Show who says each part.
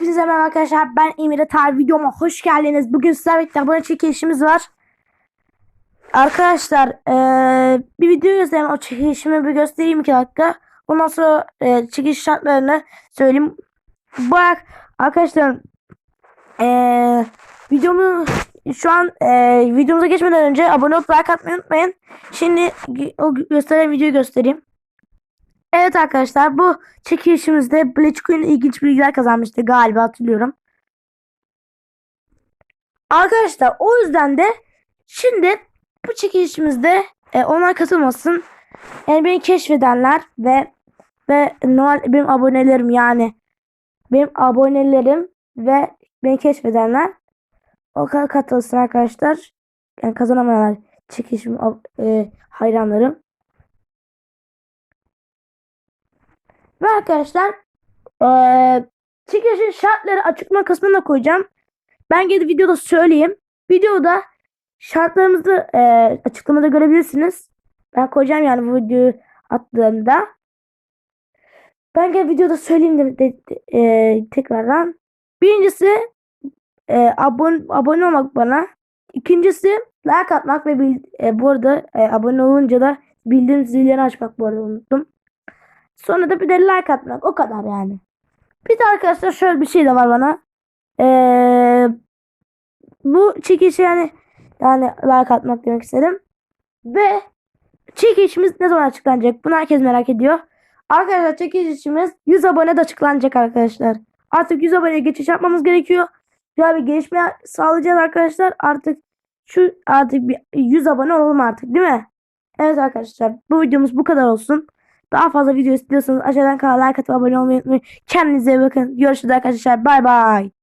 Speaker 1: Hepinize merhaba arkadaşlar. Ben Emre Tar videoma hoş geldiniz. Bugün sizlerle birlikte abone çekilişimiz var. Arkadaşlar eee, bir video göstereyim. O çekilişimi bir göstereyim 2 dakika. Ondan sonra eee çekiliş şartlarını söyleyeyim. Bak arkadaşlar eee videomu şu an eee videomuza geçmeden önce abone olup like atmayı unutmayın. Şimdi o gösteren videoyu göstereyim. Evet arkadaşlar bu çekilişimizde Blitzcoin ilginç bilgiler kazanmıştı galiba hatırlıyorum. Arkadaşlar o yüzden de şimdi bu çekilişimizde e, onlar katılmasın. Yani beni keşfedenler ve ve normal benim abonelerim yani benim abonelerim ve beni keşfedenler o kadar katılsın arkadaşlar. Yani kazanamayanlar çekilişim e, hayranlarım. Ve arkadaşlar eee çekilişin şartları açıklama kısmına koyacağım. Ben gelip videoda söyleyeyim. Videoda şartlarımızı eee, açıklamada görebilirsiniz. Ben koyacağım yani bu videoyu attığımda. Ben gel videoda söyleyeyim de, de- de- eee, tekrardan. Birincisi eee abone, abone olmak bana. İkincisi like atmak ve bil, e, bu arada e, abone olunca da bildirim zilini açmak bu arada unuttum. Sonra da bir de like atmak. O kadar yani. Bir de arkadaşlar şöyle bir şey de var bana. Ee, bu çekişi yani yani like atmak demek istedim. Ve çekişimiz ne zaman açıklanacak? Bunu herkes merak ediyor. Arkadaşlar çekişimiz 100 abone de açıklanacak arkadaşlar. Artık 100 aboneye geçiş yapmamız gerekiyor. Güzel bir gelişme sağlayacağız arkadaşlar. Artık şu artık bir 100 abone olalım artık değil mi? Evet arkadaşlar bu videomuz bu kadar olsun. Daha fazla video istiyorsanız aşağıdan kanala like atıp abone olmayı unutmayın. Kendinize iyi bakın. Görüşürüz arkadaşlar. Bay bay.